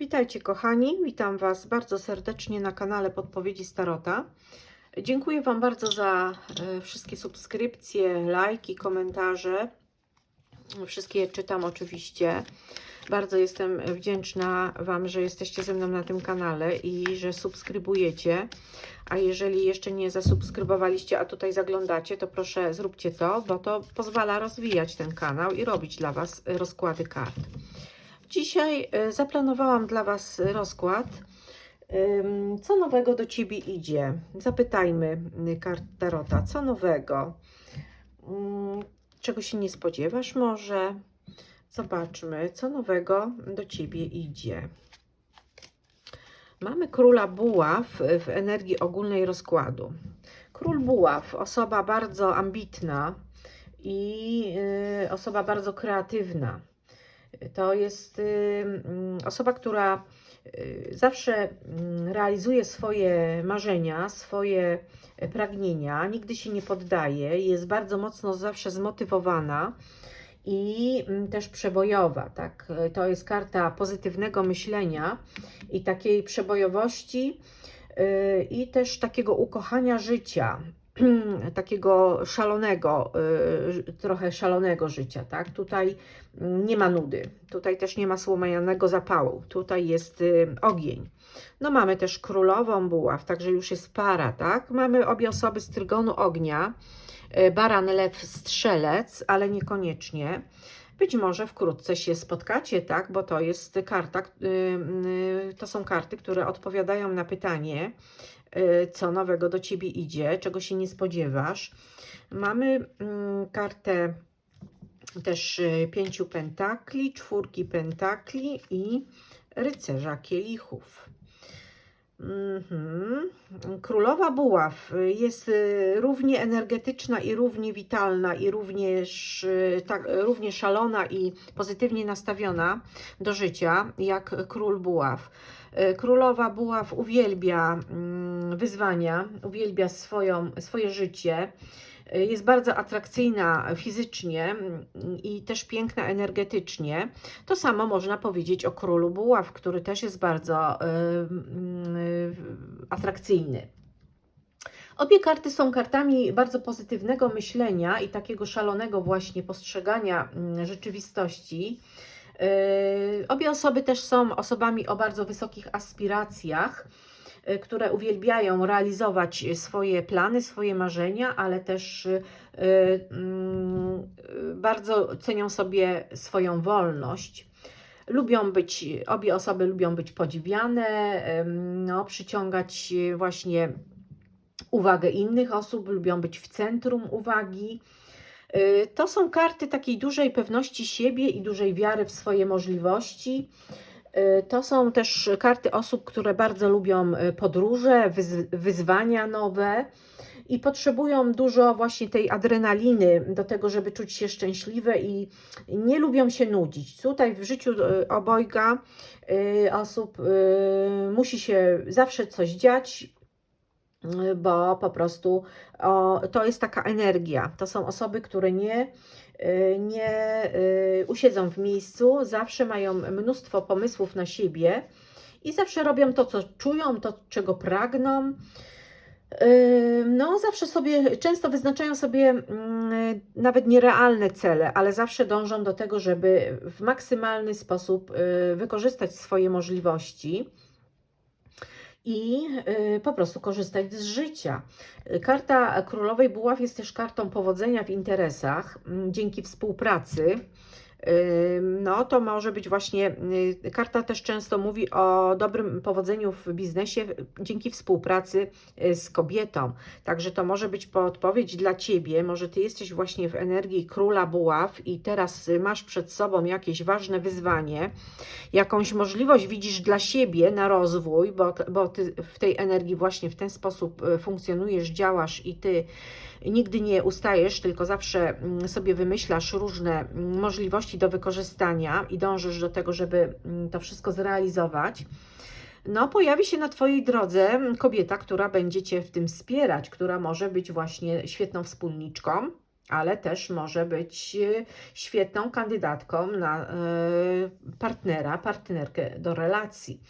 Witajcie kochani, witam Was bardzo serdecznie na kanale Podpowiedzi Starota. Dziękuję Wam bardzo za e, wszystkie subskrypcje, lajki, komentarze. Wszystkie je czytam oczywiście. Bardzo jestem wdzięczna Wam, że jesteście ze mną na tym kanale i że subskrybujecie. A jeżeli jeszcze nie zasubskrybowaliście, a tutaj zaglądacie, to proszę zróbcie to, bo to pozwala rozwijać ten kanał i robić dla Was rozkłady kart. Dzisiaj e, zaplanowałam dla Was rozkład. Co nowego do Ciebie idzie? Zapytajmy y, kart Tarota, co nowego? Ym, Czego się nie spodziewasz może? Zobaczmy, co nowego do Ciebie idzie. Mamy króla buław w energii ogólnej rozkładu. Król buław, osoba bardzo ambitna i y, osoba bardzo kreatywna. To jest y, mm, osoba, która y, zawsze mm, realizuje swoje marzenia, swoje e, pragnienia, nigdy się nie poddaje, jest bardzo mocno zawsze zmotywowana i mm, też przebojowa. Tak? To jest karta pozytywnego myślenia i takiej przebojowości y, i też takiego ukochania życia. takiego szalonego, y, trochę szalonego życia, tak? Tutaj nie ma nudy, tutaj też nie ma słomianego zapału, tutaj jest y, ogień. No mamy też królową buław, także już jest para, tak? Mamy obie osoby z trygonu ognia, y, baran, lew, strzelec, ale niekoniecznie. Być może wkrótce się spotkacie, tak? Bo to jest karta, to są karty, które odpowiadają na pytanie, co nowego do ciebie idzie, czego się nie spodziewasz. Mamy mm, kartę też y, pięciu pentakli, czwórki pentakli i rycerza kielichów. Mhm. Królowa buław jest y, równie energetyczna i równie witalna i również tak, równie szalona i pozytywnie nastawiona do życia jak król buław. Królowa buław uwielbia mm, wyzwania, uwielbia swoją, swoje życie. Jest bardzo atrakcyjna fizycznie mm, i też piękna energetycznie. To samo można powiedzieć o królu buław, który też jest bardzo y, y, atrakcyjny. Obie karty są kartami bardzo pozytywnego myślenia i takiego szalonego właśnie postrzegania mm, rzeczywistości. Yy, obie osoby też są osobami o bardzo wysokich aspiracjach, które uwielbiają realizować swoje plany, swoje marzenia, ale też yy, mm, bardzo cenią sobie swoją wolność. Lubią być, obie osoby lubią być podziwiane, no, przyciągać właśnie uwagę innych osób, lubią być w centrum uwagi. Y, to są karty takiej dużej pewności siebie i dużej wiary w swoje możliwości. Y, to są też karty osób, które bardzo lubią y, podróże, wyzwania nowe i potrzebują dużo właśnie tej adrenaliny do tego, żeby czuć się szczęśliwe i nie lubią się nudzić. Tutaj w życiu obojga osób musi się zawsze coś dziać, bo po prostu to jest taka energia. To są osoby, które nie, y, nie y, usiedzą w miejscu, zawsze mają mnóstwo pomysłów na siebie i zawsze robią to, co czują, to, czego pragną. Y, no, zawsze sobie, często wyznaczają sobie mm, nawet nierealne cele, ale zawsze dążą do tego, żeby w maksymalny sposób wykorzystać swoje możliwości i y, po prostu korzystać z życia. Karta Królowej Buław jest też kartą powodzenia w interesach dzięki współpracy no to może być właśnie, y, karta też często mówi o dobrym powodzeniu w biznesie dzięki współpracy y, z kobietą. Także to może być podpowiedź dla Ciebie, może Ty jesteś właśnie w energii króla buław i teraz masz przed sobą jakieś ważne wyzwanie, jakąś możliwość widzisz dla siebie na rozwój, bo, bo Ty w tej energii właśnie w ten sposób y, funkcjonujesz, działasz i Ty nigdy nie ustajesz, tylko zawsze mm, sobie wymyślasz różne mm, możliwości do wykorzystania i dążysz do tego, żeby mm, to wszystko zrealizować. No, pojawi się na Twojej drodze kobieta, która będzie Cię w tym wspierać, która może być właśnie świetną wspólniczką ale też może być e, świetną kandydatką na e, partnera, partnerkę do relacji.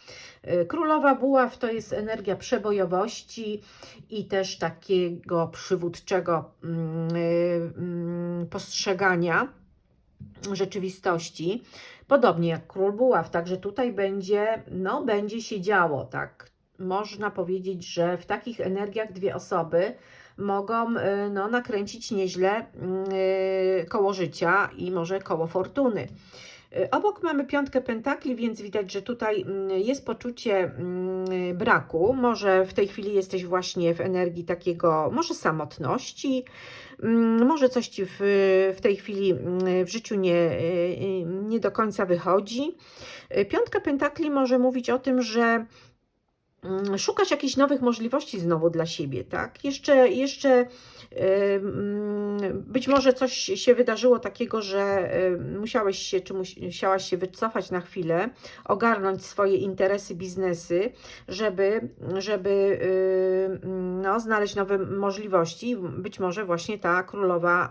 E, Królowa Buław to jest energia przebojowości i też takiego przywódczego mm, mm, postrzegania rzeczywistości. Podobnie jak Król Buław, także tutaj będzie, no, będzie się działo, tak. Można powiedzieć, że w takich energiach dwie osoby mogą y, no, nakręcić nieźle y, koło życia i może koło fortuny. Y, Obok mamy piątkę pentakli, więc widać, że tutaj mm, jest poczucie mm, braku. Może w tej chwili jesteś właśnie w energii takiego, może samotności, mm, może coś ci w, w tej chwili mm, w życiu nie, nie do końca wychodzi. Piątka pentakli może mówić o tym, że mm, szukasz jakichś nowych możliwości znowu dla siebie, tak? Jeszcze, jeszcze być może coś się wydarzyło takiego, że musiałeś się, czy musiałaś się wycofać na chwilę, ogarnąć swoje interesy, biznesy, żeby, żeby no, znaleźć nowe możliwości. Być może właśnie ta królowa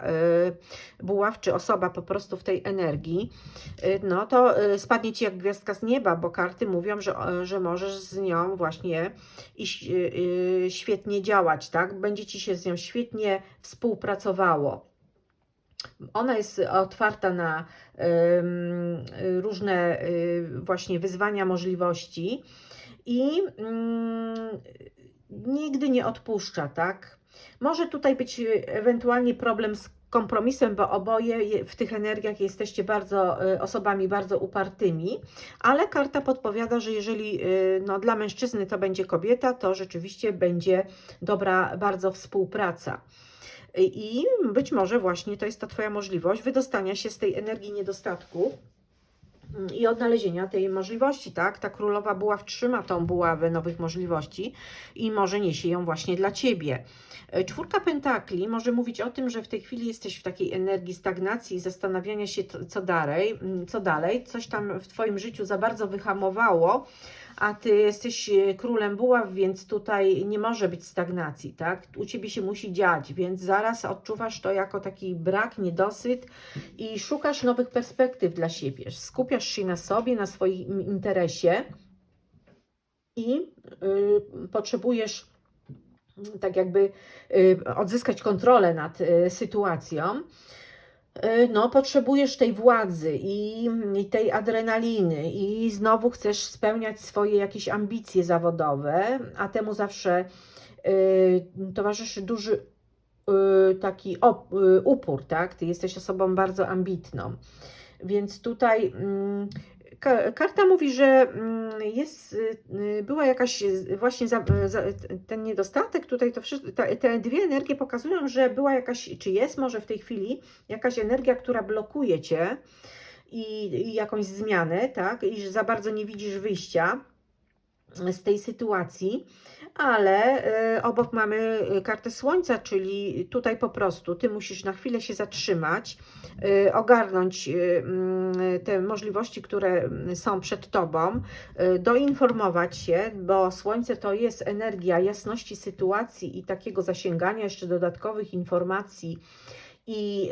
y, buław, czy osoba po prostu w tej energii, y, no to y, spadnie ci jak gwiazdka z nieba, bo karty mówią, że, że możesz z nią właśnie iść, y, y, świetnie działać, tak? Będzie ci się z nią świetnie współpracowało. Ona jest otwarta na różne y, właśnie wyzwania, możliwości i mm, nigdy nie odpuszcza, tak? Może tutaj być ewentualnie problem z kompromisem, bo oboje je- w tych energiach jesteście bardzo y, osobami bardzo upartymi, ale karta podpowiada, że jeżeli y, no, dla mężczyzny to będzie kobieta, to rzeczywiście będzie dobra bardzo współpraca. I być może właśnie to jest ta Twoja możliwość wydostania się z tej energii niedostatku i odnalezienia tej możliwości, tak? Ta królowa buław trzyma tą buławę nowych możliwości i może niesie ją właśnie dla Ciebie. E, Czwórka pentakli może mówić o tym, że w tej chwili jesteś w takiej energii stagnacji, zastanawiania się, co dalej, co dalej. Coś tam w Twoim życiu za bardzo wyhamowało, a Ty jesteś e, królem buław, więc tutaj nie może być stagnacji, tak? U Ciebie się musi dziać, więc zaraz odczuwasz to jako taki brak, niedosyt i szukasz nowych perspektyw dla siebie. Skupiasz się na sobie, na swoim interesie i y, potrzebujesz tak jakby y, odzyskać kontrolę nad y, sytuacją. Y, No, potrzebujesz tej władzy i, i tej adrenaliny, i znowu chcesz spełniać swoje jakieś ambicje zawodowe, a temu zawsze y, towarzyszy duży y, taki op, y, upór, tak? Ty jesteś osobą bardzo ambitną. Więc tutaj ka- karta mówi, że mm, jest, y, y, była jakaś y, właśnie za, za, ten niedostatek, tutaj to wszystko, te, te dwie energie pokazują, że była jakaś, czy jest może w tej chwili jakaś energia, która blokuje cię i, i jakąś zmianę, tak? I że za bardzo nie widzisz wyjścia z tej sytuacji, ale y, obok mamy y, kartę Słońca, czyli tutaj po prostu ty musisz na chwilę się zatrzymać, y, ogarnąć mm, te możliwości, które są przed tobą, doinformować się, bo Słońce to jest energia jasności sytuacji i takiego zasięgania jeszcze dodatkowych informacji i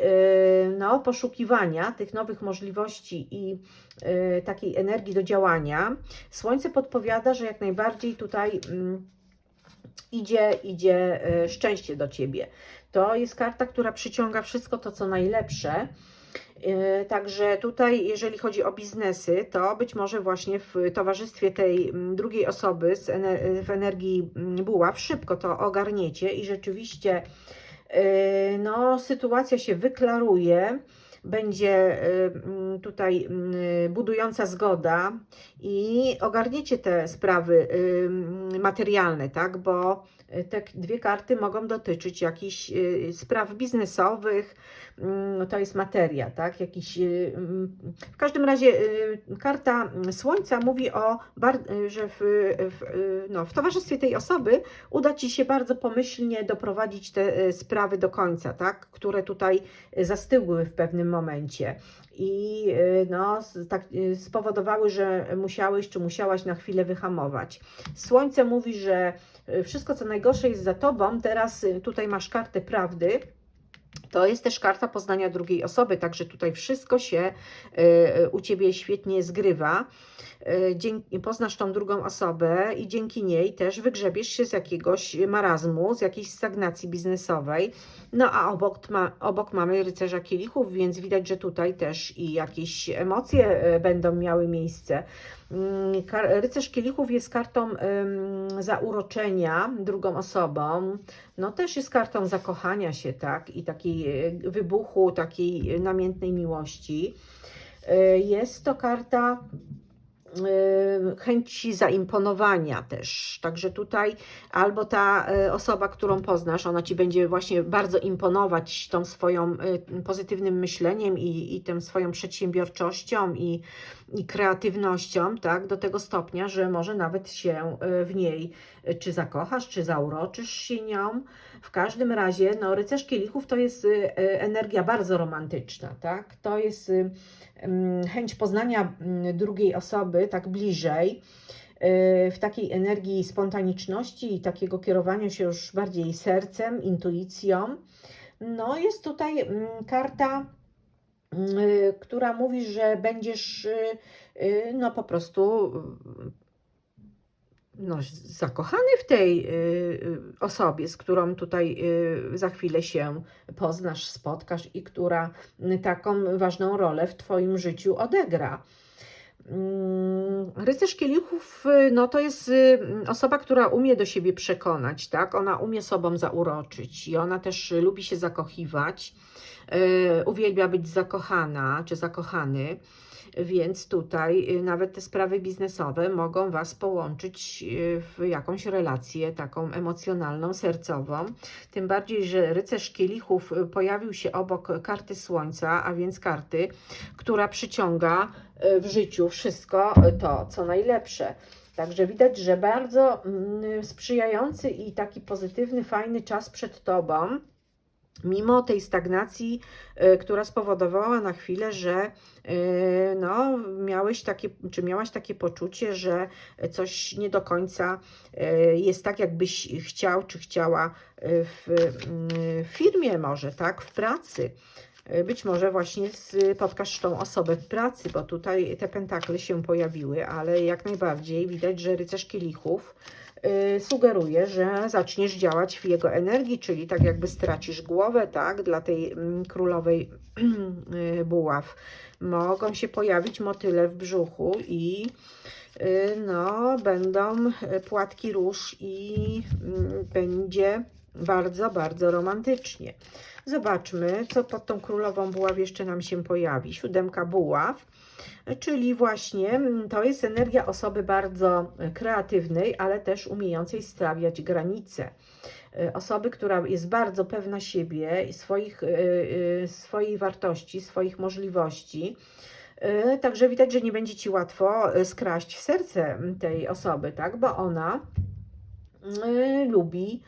no, poszukiwania tych nowych możliwości i y, takiej energii do działania. Słońce podpowiada, że jak najbardziej tutaj mm, idzie, idzie y, szczęście do ciebie. To jest karta, która przyciąga wszystko to, co najlepsze. Y, Także tutaj, jeżeli chodzi o biznesy, to być może właśnie w towarzystwie tej mm, drugiej osoby z w energii mm, buław szybko to ogarniecie i rzeczywiście y, no, sytuacja się wyklaruje, będzie y, tutaj mm, budująca zgoda i ogarniecie te sprawy y, materialne, tak? Bo y, te dwie karty mogą dotyczyć jakichś y, spraw biznesowych, mm, to jest materia, tak? Jakiś, y, mm, w każdym razie y, karta Słońca mówi o, y, że w, w, y, no, w towarzystwie tej osoby uda Ci się bardzo pomyślnie doprowadzić te y, sprawy do końca, tak? Które tutaj y, zastygły w pewnym momencie i y, no, tak, y, spowodowały, że musiałeś czy musiałaś na chwilę wyhamować. Słońce mówi, że y, wszystko co najgorsze jest za tobą, teraz tutaj masz kartę prawdy To jest też karta poznania drugiej osoby, także tutaj wszystko się y, u Ciebie świetnie zgrywa. Y, Dzięki, poznasz tą drugą osobę i dzięki niej też wygrzebiesz się z jakiegoś marazmu, z jakiejś stagnacji biznesowej. No a obok, obok mamy rycerza kielichów, więc widać, że tutaj też i jakieś emocje y, będą miały miejsce. Mm, Rycerz kielichów jest kartą zauroczenia drugą osobą. No też jest kartą zakochania się, tak? I takiej y, wybuchu, takiej namiętnej miłości. Y, Jest to karta chęci zaimponowania też. Także tutaj albo ta osoba, którą poznasz, ona ci będzie właśnie bardzo imponować tą swoją pozytywnym myśleniem i, i tą swoją przedsiębiorczością i, i kreatywnością, tak, do tego stopnia, że może nawet się w niej czy zakochasz, czy zauroczysz się nią. W każdym razie, no, rycerz kielichów to jest y, y, energia bardzo romantyczna, tak? To jest y, mm, chęć poznania mm, drugiej osoby tak bliżej, w takiej energii spontaniczności i takiego kierowania się już bardziej sercem, intuicją. No, jest tutaj mm, karta, która mówi, że będziesz no po prostu no, zakochany w tej y, y, osobie, z którą tutaj y, za chwilę się poznasz, spotkasz i która taką ważną rolę w Twoim życiu odegra. Mm, Rycerz kielichów, no to jest osoba, która umie do siebie przekonać, tak? Ona umie sobą zauroczyć i ona też lubi się zakochiwać, uwielbia być zakochana czy zakochany, więc tutaj y, nawet te sprawy biznesowe mogą Was połączyć y, w jakąś relację taką emocjonalną, sercową. Tym bardziej, że rycerz kielichów y, pojawił się obok karty słońca, a więc karty, która przyciąga w życiu wszystko to, co najlepsze. Także widać, że bardzo mm, sprzyjający i taki pozytywny, fajny czas przed Tobą. Mimo tej stagnacji, y, która spowodowała na chwilę, że y, no, miałeś takie, czy miałaś takie poczucie, że coś nie do końca y, jest tak, jakbyś chciał, czy chciała w, mm, w firmie może, tak, w pracy. Być może właśnie spotkasz tą osobę w pracy, bo tutaj te pentakle się pojawiły, ale jak najbardziej widać, że rycerz kielichów sugeruje, że zaczniesz działać w jego energii, czyli tak jakby stracisz głowę, tak, dla tej mm, królowej y, buław. Mogą się pojawić motyle w brzuchu i y, no, będą y, płatki róż i mm, będzie bardzo, bardzo romantycznie. Zobaczmy, co pod tą królową buław jeszcze nam się pojawi. Siódemka buław, czyli właśnie mm, to jest energia osoby bardzo kreatywnej, ale też umiejącej stawiać granice. Y, Osoby, która jest bardzo pewna siebie swoich, y, swojej wartości, swoich możliwości. Także widać, że nie będzie ci łatwo skraść serce tej osoby, tak? Bo ona y, lubi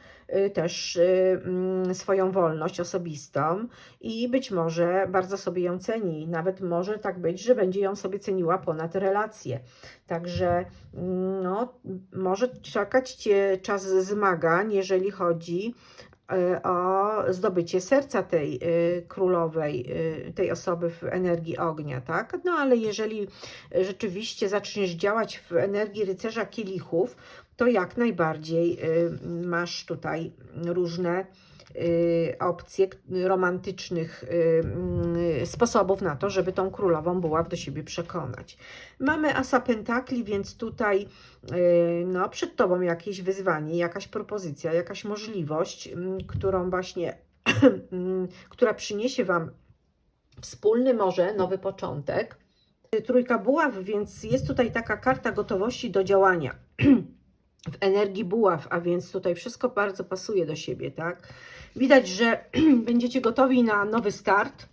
też y, mm, swoją wolność osobistą i być może bardzo sobie ją ceni. Nawet może tak być, że będzie ją sobie ceniła ponad relacje. Także mm, no, może czekać Cię czas zmagań, jeżeli chodzi y, o zdobycie serca tej y, królowej, y, tej osoby w energii ognia, tak? No ale jeżeli rzeczywiście zaczniesz działać w energii rycerza kielichów, to jak najbardziej y, masz tutaj różne y, opcje romantycznych y, y, sposobów na to, żeby tą królową buław do siebie przekonać. Mamy asa pentakli, więc tutaj no, przed tobą jakieś wyzwanie, jakaś propozycja, jakaś możliwość, mm, którą właśnie, mm, która przyniesie wam wspólny może nowy początek. Trójka buław, więc jest tutaj taka karta gotowości do działania w energii buław, a więc tutaj wszystko bardzo pasuje do siebie, tak? Widać, że będziecie gotowi na nowy start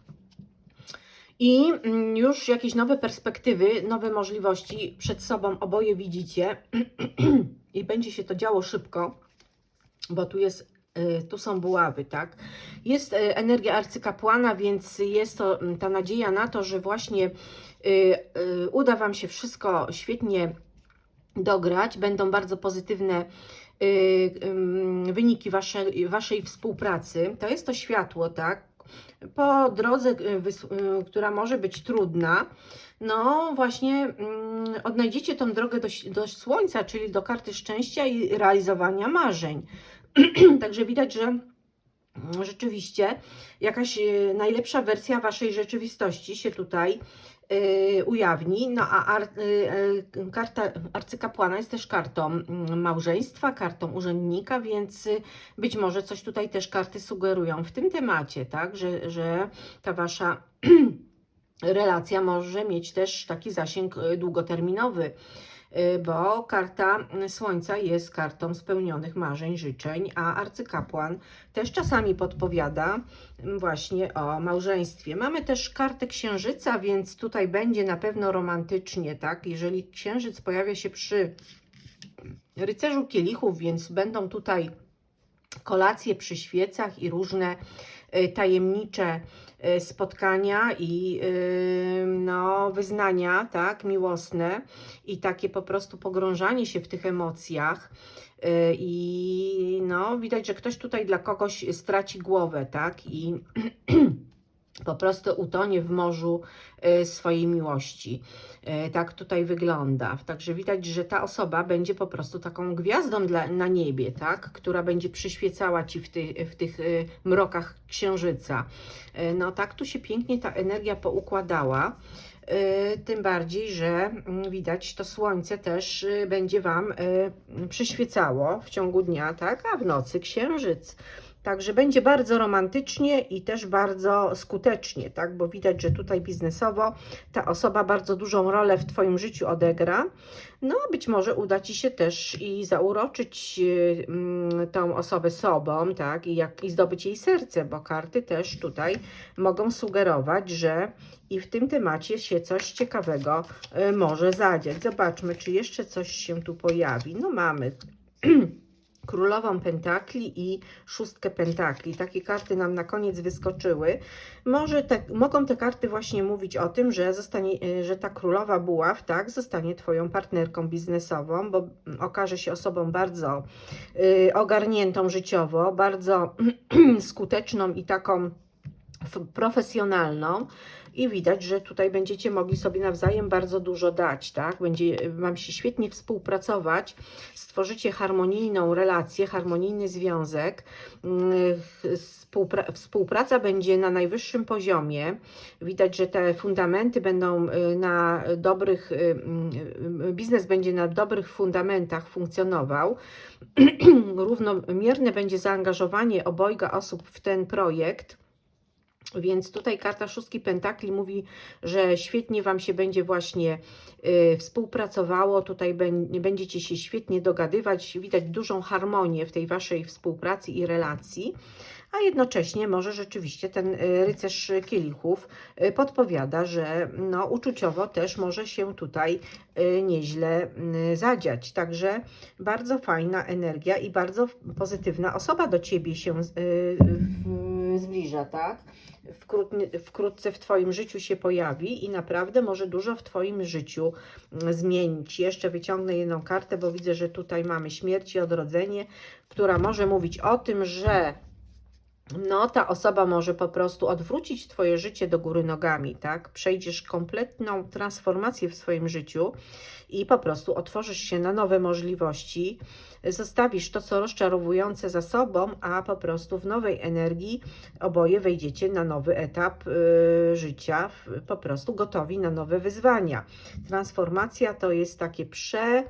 i mm, już jakieś nowe perspektywy, nowe możliwości przed sobą oboje widzicie i będzie się to działo szybko, bo tu jest y, tu są buławy, tak? Jest y, energia arcykapłana, więc jest to mm, ta nadzieja na to, że właśnie y, uda Wam się wszystko świetnie dograć, będą bardzo pozytywne y, wyniki waszej, waszej współpracy. To jest to światło, tak? po drodze, y, y, która może być trudna, no właśnie mm, odnajdziecie tą drogę do, do słońca, czyli do karty szczęścia i realizowania marzeń. Także widać, że mm, rzeczywiście jakaś najlepsza wersja waszej rzeczywistości się tutaj ujawni. No a ar, y, y, karta arcykapłana jest też kartą mm, małżeństwa, kartą urzędnika, więc y, być może coś tutaj też karty sugerują w tym temacie, tak, że, że ta wasza relacja może mieć też taki zasięg y, długoterminowy, y, bo karta Słońca jest kartą spełnionych marzeń, życzeń, a arcykapłan też czasami podpowiada mm, właśnie o małżeństwie. Mamy też kartę Księżyca, więc tutaj będzie na pewno romantycznie, tak? Jeżeli Księżyc pojawia się przy rycerzu kielichów, więc będą tutaj kolacje przy świecach i różne y, tajemnicze y, spotkania i y, no, wyznania, tak, miłosne i takie po prostu pogrążanie się w tych emocjach. I no, widać, że ktoś tutaj dla kogoś straci głowę, tak, i po prostu utonie w morzu y, swojej miłości. Y, Tak tutaj wygląda. Także widać, że ta osoba będzie po prostu taką gwiazdą dla, na niebie, tak? która będzie przyświecała ci w, ty, w tych y, mrokach księżyca. No tak tu się pięknie ta energia poukładała. Tym bardziej, że mm, widać to słońce też będzie Wam przyświecało w ciągu dnia, tak? A w nocy księżyc. Także będzie bardzo romantycznie i też bardzo skutecznie, tak? Bo widać, że tutaj biznesowo ta osoba bardzo dużą rolę w Twoim życiu odegra. No, być może uda Ci się też i zauroczyć mm, tą osobę sobą, tak? I, jak, I zdobyć jej serce, bo karty też tutaj mogą sugerować, że i w tym temacie się coś ciekawego y, może zadziać. Zobaczmy, czy jeszcze coś się tu pojawi. No mamy królową pentakli i szóstkę pentakli. Takie karty nam na koniec wyskoczyły. Może te, mogą te karty właśnie mówić o tym, że, zostanie, y, że ta królowa buław tak, zostanie Twoją partnerką biznesową, bo mm, okaże się osobą bardzo y, ogarniętą życiowo, bardzo skuteczną i taką profesjonalną i widać, że tutaj będziecie mogli sobie nawzajem bardzo dużo dać, tak? Będzie Wam się świetnie współpracować, stworzycie harmonijną relację, harmonijny związek, Mm, współpra- współpraca będzie na najwyższym poziomie, widać, że te fundamenty będą y, na dobrych, y, y, biznes będzie na dobrych fundamentach funkcjonował, równomierne będzie zaangażowanie obojga osób w ten projekt, więc tutaj karta szóstki pentakli mówi, że świetnie Wam się będzie właśnie y, współpracowało, tutaj będziecie się świetnie dogadywać, widać dużą harmonię w tej Waszej współpracy i relacji, a jednocześnie może rzeczywiście ten y, rycerz kielichów y, podpowiada, że no, uczuciowo też może się tutaj y, nieźle zadziać. Także bardzo fajna energia i bardzo pozytywna osoba do Ciebie się y, zbliża, tak? wkrótce w Twoim życiu się pojawi i naprawdę może dużo w Twoim życiu mm, zmienić. Jeszcze wyciągnę jedną kartę, bo widzę, że tutaj mamy śmierć i odrodzenie, która może mówić o tym, że no, ta osoba może po prostu odwrócić Twoje życie do góry nogami, tak? Przejdziesz kompletną transformację w swoim życiu i po prostu otworzysz się na nowe możliwości, zostawisz to, co rozczarowujące za sobą, a po prostu w nowej energii oboje wejdziecie na nowy etap y, życia, po prostu gotowi na nowe wyzwania. Transformacja to jest takie prze,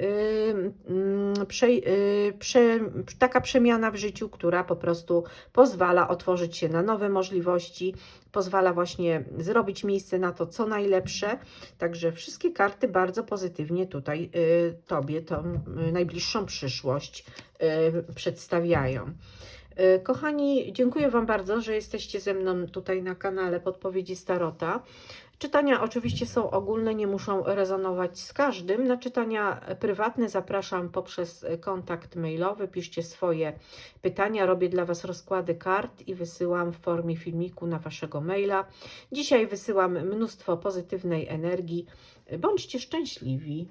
y, mm, prze, y, prze, taka przemiana w życiu, która po prostu pozwala otworzyć się na nowe możliwości, pozwala właśnie zrobić miejsce na to, co najlepsze. Także wszystkie karty bardzo pozytywnie tutaj y, Tobie tą y, najbliższą przyszłość y, przedstawiają. Y, Kochani, dziękuję Wam bardzo, że jesteście ze mną tutaj na kanale Podpowiedzi Starota. Czytania oczywiście są ogólne, nie muszą rezonować z każdym. Na czytania prywatne zapraszam poprzez kontakt mailowy. Piszcie swoje pytania, robię dla Was rozkłady kart i wysyłam w formie filmiku na Waszego maila. Dzisiaj wysyłam mnóstwo pozytywnej energii. Bądźcie szczęśliwi.